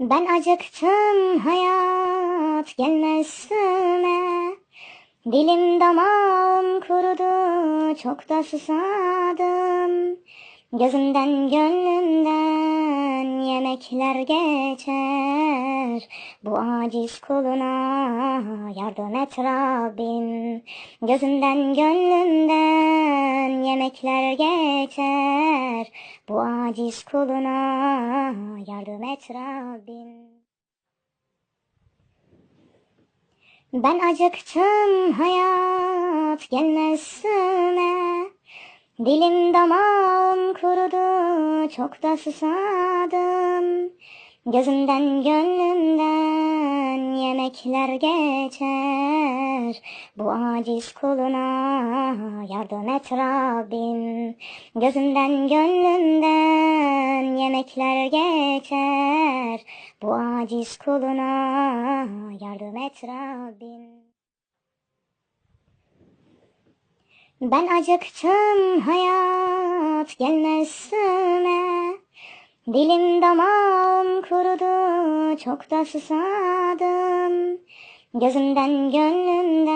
Ben acıktım hayat gelmezsine Dilim damağım kurudu çok da susadım. Gözümden gönlümden yemekler geçer. Bu aciz kuluna yardım et Rabbim. Gözümden gönlümden yemekler geçer. Bu aciz kuluna yardım et Rabbim. Ben acıktım hayat gelmezsine Dilim damağım kurudu çok da susadım. Gözümden gönlümden yemekler geçer. Bu aciz kuluna yardım et Rabbim. Gözümden gönlümden yemekler geçer. Bu aciz kuluna yardım et Rabbim Ben acıktım hayat gelmezsine Dilim damağım kurudu çok da susadım. Gözümden gönlümden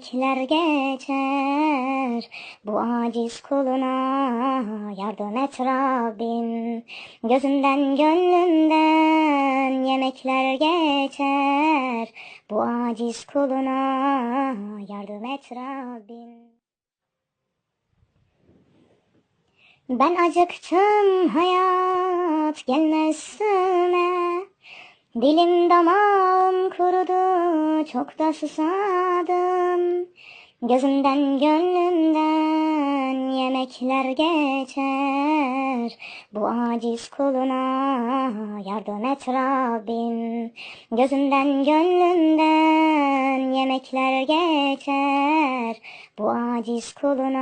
yemekler geçer Bu aciz kuluna yardım et Rabbim. Gözümden gönlümden yemekler geçer Bu aciz kuluna yardım et Rabbim. Ben acıktım hayat gelmezsine Dilim damağım kurudu çok da susadım. Gözümden gönlümden yemekler geçer. Bu aciz kuluna yardım et Rabbim. Gözümden gönlümden yemekler geçer. Bu aciz kuluna